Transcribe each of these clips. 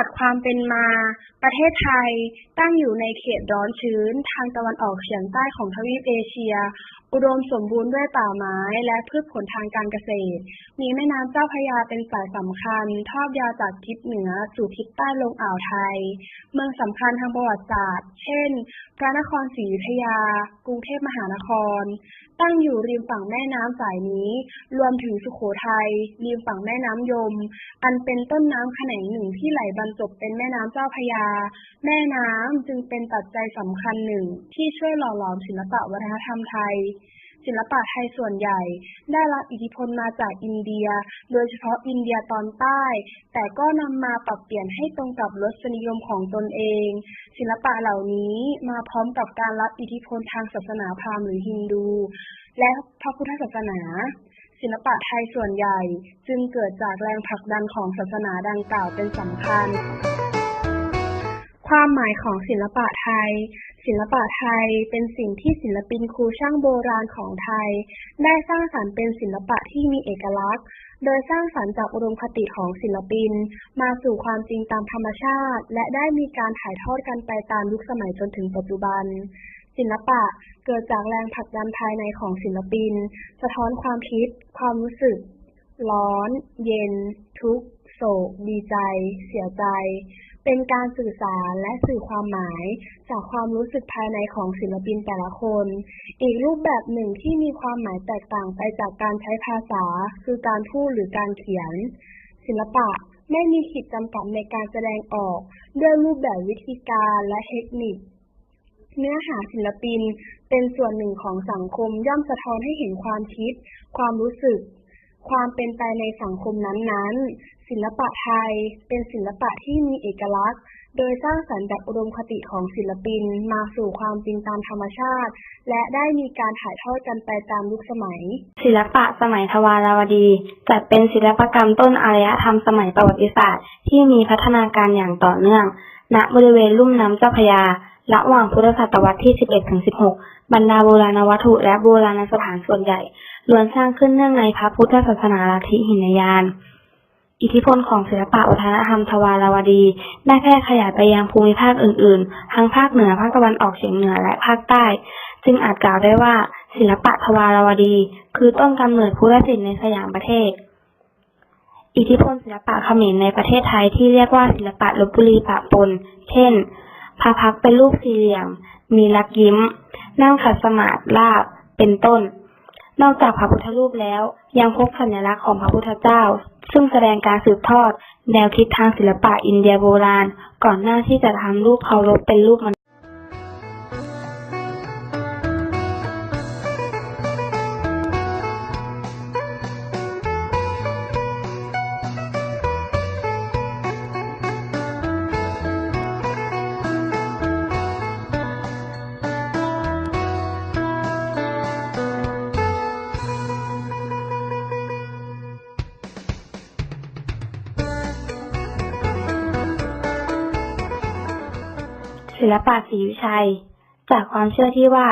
วัติความเป็นมา ประเทศไทยตั้งอยู่ในเขตร้อนชื้นทางตะวันออกเฉียงใต้ของทวีปเอเชีย อุดมสมบูรณ์ด้วยป่าไม้และพืชผลทางการเกษตร มีแม่น้ำเจ้าพระยาเป็นสายสำคัญ ทอดยาวจากทิศเหนือสู่ทิศใต้ลงอ่าวไทย เมืองสำคัญทางประวัติศาสตร์ เช่น พระนครศรีอยุธยา กรุงเทพมหานคร ตั้งอยู่ริมฝั่งแม่น้ำสายนี้ รวมถึงสุโขทัย ริมฝั่งแม่น้ำยม อันเป็นต้นน้ำแขนงหนึ่งที่ไหลบรรจบเป็นแม่น้ำเจ้าพระยา แม่น้ำจึงเป็นปัจจัยสำคัญหนึ่งที่ช่วยหล่อหลอมศิลปะวัฒนธรรมไทย ศิลปะไทยส่วนใหญ่ ได้รับอิทธิพลมาจากอินเดีย โดยเฉพาะอินเดียตอนใต้ แต่ก็นำมาปรับเปลี่ยนให้ตรงกับรสนิยมของตนเอง ศิลปะเหล่านี้มาพร้อมกับการรับอิทธิพลทางศาสนาพราหมณ์หรือฮินดู และพระพุทธศาสนาศิลปะไทยส่วนใหญ่จึงเกิดจากแรงผลักดันของศาสนาดังกล่าวเป็นสำคัญ ความหมายของศิลปะไทย ศิลปะไทยเป็นสิ่งที่ศิลปินครูช่างโบราณของไทย ได้สร้างสรรค์เป็นศิลปะที่มีเอกลักษณ์ โดยสร้างสรรค์จากอุดมคติของศิลปิน มาสู่ความจริงตามธรรมชาติ และได้มีการถ่ายทอดกันไปตามยุคสมัยจนถึงปัจจุบัน ศิลปะเกิดจากแรงผลักดันภายในของศิลปิน สะท้อนความคิด ความรู้สึก ร้อน เย็น ทุกข์โศก ดีใจ เสียใจ เป็นการสื่อสารและสื่อความหมาย จากความรู้สึกภายในของศิลปินแต่ละคน อีกรูปแบบหนึ่งที่มีความหมายแตกต่างไปจากการใช้ภาษา คือการพูดหรือการเขียน ศิลปะไม่มีขีดจำกัดในการแสดงออก ด้วยรูปแบบวิธีการและเทคนิค เนื้อหาศิลปินเป็นส่วนหนึ่งของสังคมย่อมสะท้อนให้เห็นความคิด ความรู้สึก ความเป็นไปในสังคมนั้นๆ ศิลปะไทย เป็นศิลปะที่มีเอกลักษณ์ โดยสร้างสรรค์จากอุดมคติของศิลปินมาสู่ความจริงตามธรรมชาติ และได้มีการถ่ายทอดกันไปตามยุคสมัย ศิลปะสมัยทวารวดีจัดเป็นศิลปกรรมต้นอารยธรรมสมัยประวัติศาสตร์ ที่มีพัฒนาการอย่างต่อเนื่อง ณบริเวณลุ่มน้ำเจ้าพระยาระหว่างพุทธศตวรรษที่ 11 ถึง 16 บรรดาโบราณวัตถุและโบราณสถานส่วนใหญ่ล้วนสร้างขึ้นเนื่องในพระพุทธศาสนาลัทธิหินยาน อิทธิพลของศิลปะวัฒนธรรมทวารวดี ได้แพร่ขยายไปยังภูมิภาคอื่น ๆ ทั้งภาคเหนือ ภาคตะวันออกเฉียงเหนือ และภาคใต้ จึงอาจกล่าวได้ว่า ศิลปะทวารวดี คือต้นกำเนิดพุทธศิลป์ในสยามประเทศ อิทธิพลศิลปะเขมรในประเทศไทยที่เรียกว่าศิลปะลบบุรีปะปน เช่นพระพักเป็นรูปสี่เหลี่ยม มีลักยิ้ม นั่งขัดสมาธิลาบ เป็นต้น นอกจากพระพุทธรูปแล้ว ยังพบสัญลักษณ์ของพระพุทธเจ้าซึ่งแสดงการสืบทอดแนวคิดทางศิลปะอินเดียโบราณ ก่อนหน้าที่จะทำรูปเคารพเป็นรูปมนุษย์ ศิลปะศรีวิชัย จากความเชื่อที่ว่า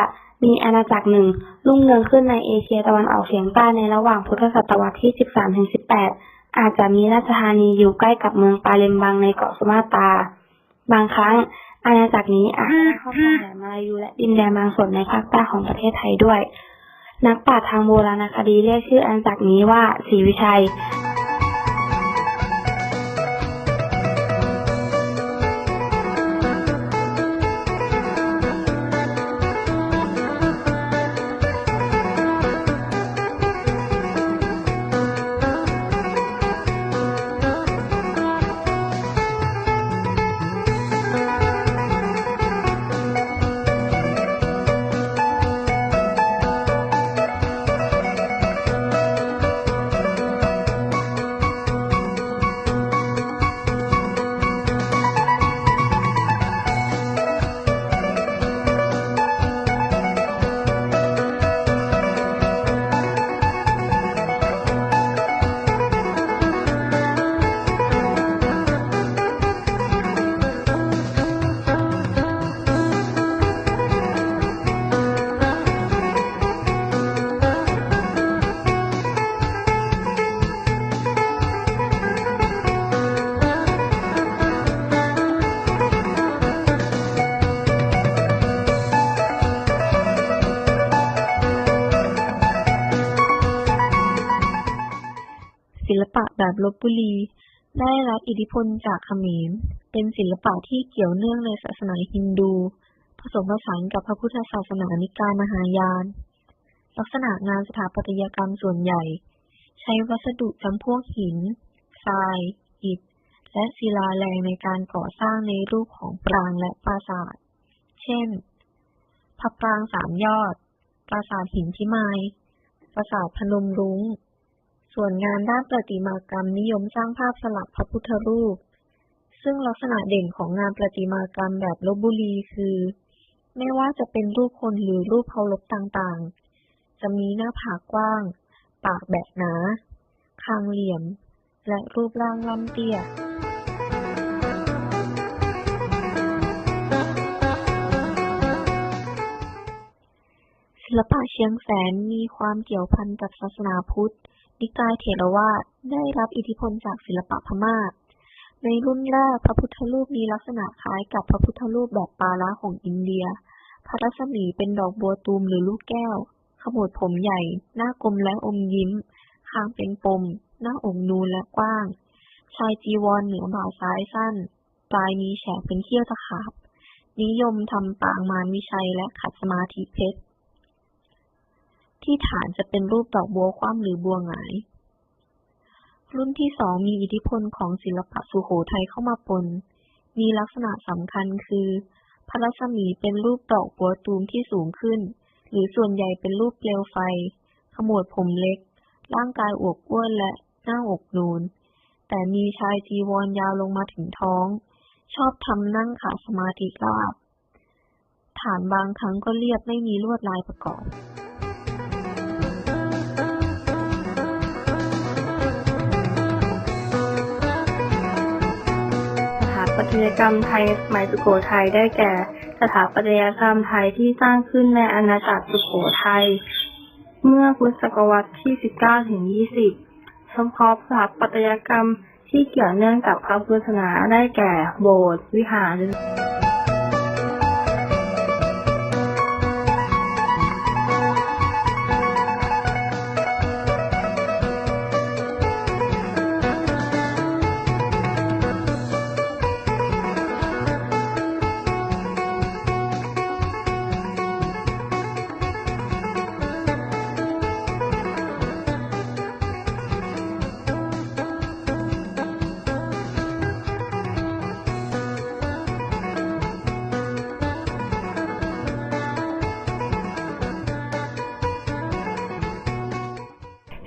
มีอาณาจักรหนึ่งรุ่งเรืองขึ้นในเอเชียตะวันออกเฉียงใต้ในระหว่างพุทธศตวรรษที่ 13ถึง18 อาจจะมีราชธานีอยู่ใกล้กับเมืองปาเลมบังในเกาะสุมาตราบางครั้งอาณาจักรนี้อาจได้ครอบครองแหล่งมาลายูและดินแดนบางส่วนในภาคใต้ของประเทศไทยด้วย นักปราชญ์ทางโบราณคดีเรียกชื่ออาณาจักรนี้ว่าศรีวิชัย แบบลพบุรี ได้รับอิทธิพลจากเขมร เป็นศิลปะที่เกี่ยวเนื่องในศาสนาฮินดู ผสมผสานกับพระพุทธศาสนานิกายมหายาน ลักษณะงานสถาปัตยกรรมส่วนใหญ่ ใช้วัสดุจำพวกหิน ทราย อิฐ และศิลาแรงในการก่อสร้างในรูปของปรางและปราสาท เช่น พระปรางสามยอด ปราสาทหินพิมาย ปราสาทพนมรุง้ง ส่วนงานด้านประติมากรรมนิยมสร้างภาพสลักพระพุทธรูป ซึ่งลักษณะเด่นของงานประติมากรรมแบบลบบุรีคือ ไม่ว่าจะเป็นรูปคนหรือรูปเคารพต่างๆ จะมีหน้าผากกว้าง ปากแบบหนา คางเหลี่ยม และรูปร่างล่ำเตี้ยศิลปะเชียงแสนมีความเกี่ยวพันกับศาสนาพุทธ นิกายเถรวาทได้รับอิทธิพลจากศิลปะพม่า ในรุ่นแรกพระพุทธรูปมีลักษณะคล้ายกับพระพุทธรูปแบบปาละของอินเดีย พระรัศมีเป็นดอกบัวตูมหรือลูกแก้ว ขมวดผมใหญ่ หน้ากลมและอมยิ้ม คางเป็นปม หน้าอกนูนและกว้าง ชายจีวรเหนือบ่าซ้ายสั้น ปลายมีแฉกเป็นเขี้ยวตะขาบ นิยมทำปางมารวิชัยและขัดสมาธิเพชร ที่ฐานจะเป็นรูปดอกบัวคว่ำหรือบัวหงาย รุ่นที่สองมีอิทธิพลของศิลปะสุโขทัยเข้ามาปน มีลักษณะสำคัญคือ พระรัศมีเป็นรูปดอกบัวตูมที่สูงขึ้น หรือส่วนใหญ่เป็นรูปเปลวไฟ ขมวดผมเล็ก ร่างกายอวบอ้วนและหน้าอกนูน แต่มีชายจีวรยาวลงมาถึงท้อง ชอบทำนั่งขาสมาธิราบฐานบางครั้งก็เรียบไม่มีลวดลายประกอบ ปัตยกรรมไทยสมัยสุโขทัยได้แก่ สถาปัตยกรรมไทยที่สร้างขึ้นในอาณาจักรสุโขทัยเมื่อพุทธศกวรรษที่ 19 ถึง 20 เฉพาะสถาปัตยกรรมที่เกี่ยวเนื่องกับพระพุทธศาสนาได้แก่โบสถ์วิหาร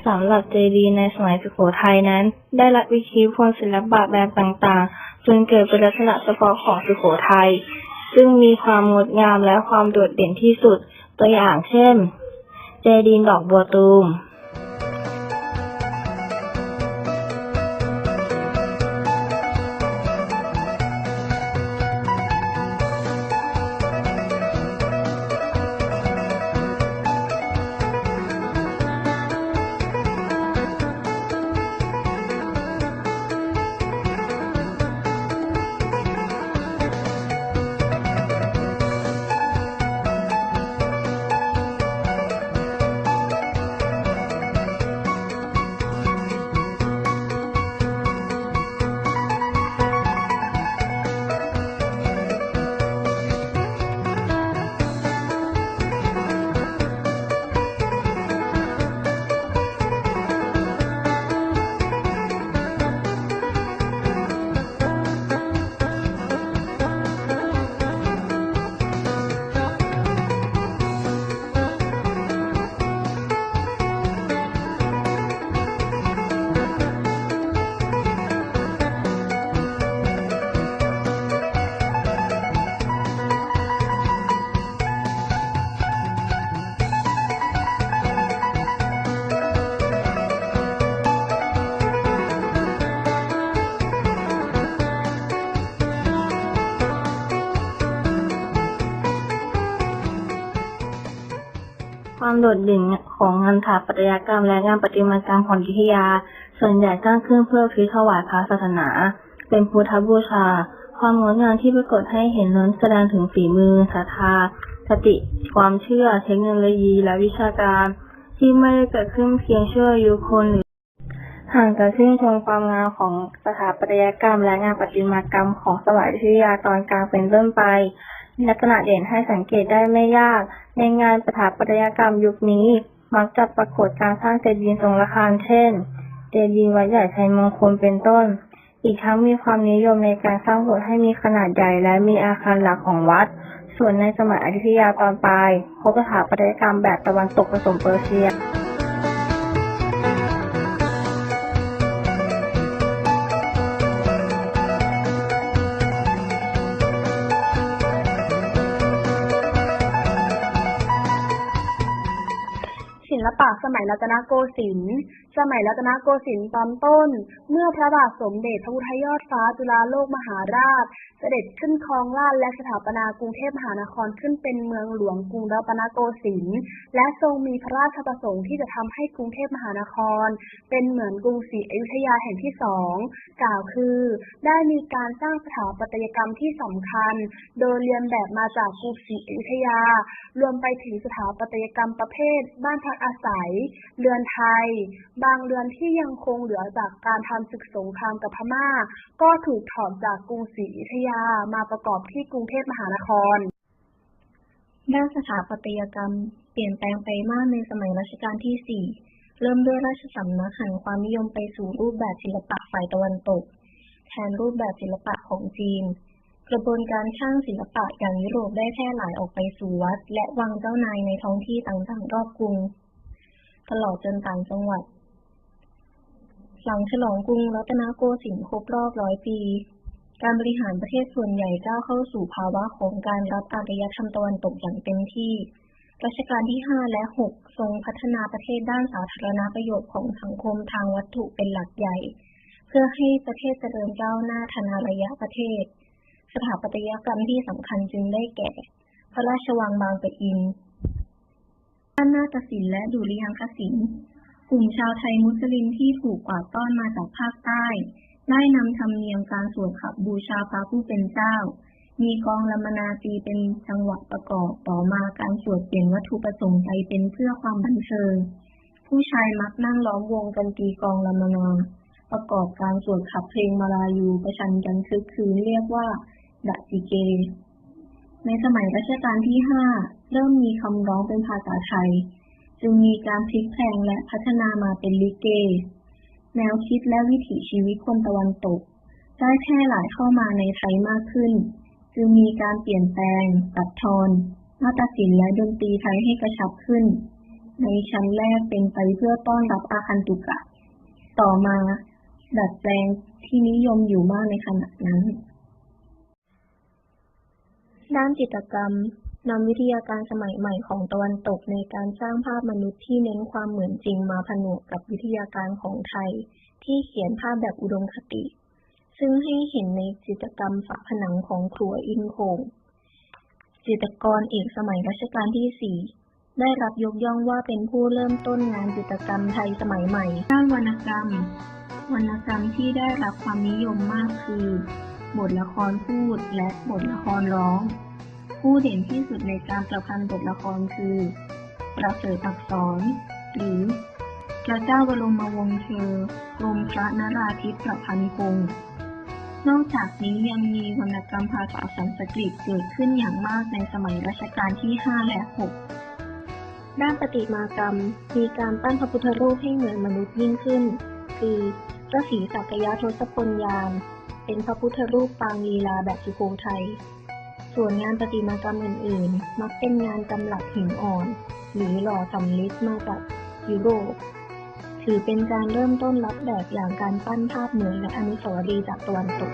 สำหรับเจดีย์ในสมัยสุโขทัยนั้น ได้รับอิทธิพลศิลปะแบบต่างๆจนเกิดเป็นลักษณะเฉพาะของสุโขทัยซึ่งมีความงดงามและความโดดเด่นที่สุดตัวอย่างเช่น เจดีย์ดอกบัวตูม โดดเด่นของงานถาปัตยกรรมและงานประติมากรรมของยุธยา ส่วนใหญ่สร้างขึ้นเพื่อพิถวายพระศาสนา เป็นพุทธบูชา ความงดงามที่ปรากฏให้เห็นล้นแสดงถึงฝีมือศรัทธาสติ ความเชื่อ เทคโนโลยี และวิชาการ ที่ไม่ได้เกิดขึ้นเพียงเชั่วอายุคนหรือห่างจากชื่นชมความงามของสถาปัตยกรรมและงานประติมากรรมของสมัยอยุธยาตอนกลางเป็นต้นไป ลักษณะเด่นให้สังเกตได้ไม่ยาก ในงานสถาปัตยกรรมยุคนี้ มักจะปรากฏการสร้างเจดีย์ทรงระฆังเช่น เจดีย์วัดใหญ่ชัยมงคลเป็นต้น อีกทั้งมีความนิยมในการสร้างโบสถ์ให้มีขนาดใหญ่และมีอาคารหลักของวัด ส่วนในสมัยอยุธยาตอนปลายพบสถาปัตยกรรมแบบตะวันตกผสมเปอร์เซีย ปะสมัยรัตนโกสินทร์สมัยรัตนโกสินทร์ตอนต้น เมื่อพระบาทสมเด็จพระพุทธยอดฟ้าจุฬาโลกมหาราช เสด็จขึ้นครองราชและสถาปนากรุงเทพมหานครขึ้นเป็นเมืองหลวงกรุงรัตนโกสินทร์และทรงมีพระราชประสงค์ที่จะทำให้กรุงเทพมหานคร เป็นเหมือนกรุงศรีอยุธยาแห่งที่สองกล่าวคือ ได้มีการสร้างสถาปัตยกรรมที่สำคัญ โดยเรียนแบบมาจากกรุงศรีอยุธยา รวมไปถึงสถาปัตยกรรมประเภท บ้านพักอาศัยย เรือนไทย บางเรือนที่ยังคงเหลือจากการทำศึกสงครามกับพม่า ก็ถูกถอนจากกรุงศรีอยุธยามาประกอบที่กรุงเทพมหานคร ด้านสถาปัตยกรรม เปลี่ยนแปลงไปมากในสมัยรัชกาลที่ 4 เริ่มด้วยราชสำนักหันความนิยมไปสู่รูปแบบศิลปะฝ่ายตะวันตก แทนรูปแบบศิลปะของจีนกระบวนการช่างศิลปะอย่างยุโรปได้แพร่หลายออกไปสู่วัด และวังเจ้านายในท้องที่ต่างๆรอบกรุง ตลอดจนต่างจังหวัด หลังฉลองกรุงรัตนโกสินทร์ครบรอบร้อยปี การบริหารประเทศส่วนใหญ่ก้าวเข้าสู่ภาวะของการรับอารยธรรมตะวันตกอย่างเต็มที่รัชกาลที่ 5 และ 6 ทรงพัฒนาประเทศด้านสาธารณประโยชน์ของสังคมทางวัตถุเป็นหลักใหญ่ เพื่อให้ประเทศเจริญก้าวหน้าทางอารยะประเทศ สถาปัตยกรรมที่สำคัญจึงได้แก่ พระราชวังบางปะอินานนาฏศิลป์และดุริยางคศิลป์ กลุ่มชาวไทยมุสลิมที่ถูกกวาดต้อนมาจากภาคใต้ ได้นำธรรมเนียมการสวดขับบูชาพระผู้เป็นเจ้า มีกองลำนาตีเป็นจังหวะประกอบ ต่อมาการสวดเปลี่ยนวัตถุประสงค์ไปเป็นเพื่อความบันเทิง ผู้ชายมักนั่งล้อมวงกันตีกองลำนา ประกอบการสวดขับเพลงมาลายูประชันกันคึกคืนเรียกว่าดะจิเก ในสมัยรัชกาลที่ 5 เริ่มมีคำร้องเป็นภาษาไทย จึงมีการพลิกแพลงและพัฒนามาเป็นลิเก แนวคิดและวิถีชีวิตคนตะวันตก ได้แพร่หลายเข้ามาในไทยมากขึ้น จึงมีการเปลี่ยนแปลง ตัดทอนนาฏศิลป์และดนตรีไทยให้กระชับขึ้น ในชั้นแรกเป็นไปเพื่อต้อนรับอาคันตุกะ ต่อมา ดัดแปลงที่นิยมอยู่มากในขณะนั้น ด้านจิตรกรรมนำวิทยาการสมัยใหม่ของตะวันตกในการสร้างภาพมนุษย์ที่เน้นความเหมือนจริงมาผนวกกับวิทยาการของไทย ที่เขียนภาพแบบอุดมคติ ซึ่งให้เห็นในจิตรกรรมฝาผนังของครัวอินโขงจิตรกรเอกสมัยรัชกาลที่ 4 ได้รับยกย่องว่าเป็นผู้เริ่มต้นงานจิตรกรรมไทยสมัยใหม่ ด้านวรรณกรรม วรรณกรรมที่ได้รับความนิยมมากคือ บทละครพูดและบทละครร้อง ผู้เด่นที่สุดในการประพันธ์บทละครคือ ประเสริฐอักษร หรือพระเจ้าบรมวงศ์เธอกรมพระนราธิปประพันธ์พงนอกจากนี้ยังมีวรรณกรรมภาษาสันสกฤตเกิดขึ้นอย่างมากในสมัยรัชกาลที่ 5 และ 6 ด้านประติมากรรม มีการปั้นพระพุทธรูปให้เหมือนมนุษย์ยิ่งขึ้น คือพระศรีสักยะทศพลยาน เป็นพระพุทธรูปปางลีลาแบบสุโขทัย ส่วนงานประติมากรรมอื่นๆ มักเป็นงานกำหลักหินอ่อน หรือหล่อสำลิดมาจากยุโรป ถือเป็นการเริ่มต้นรับแบบอย่างการปั้นภาพเหมือนและอนุสาวรีย์จากตะวันตก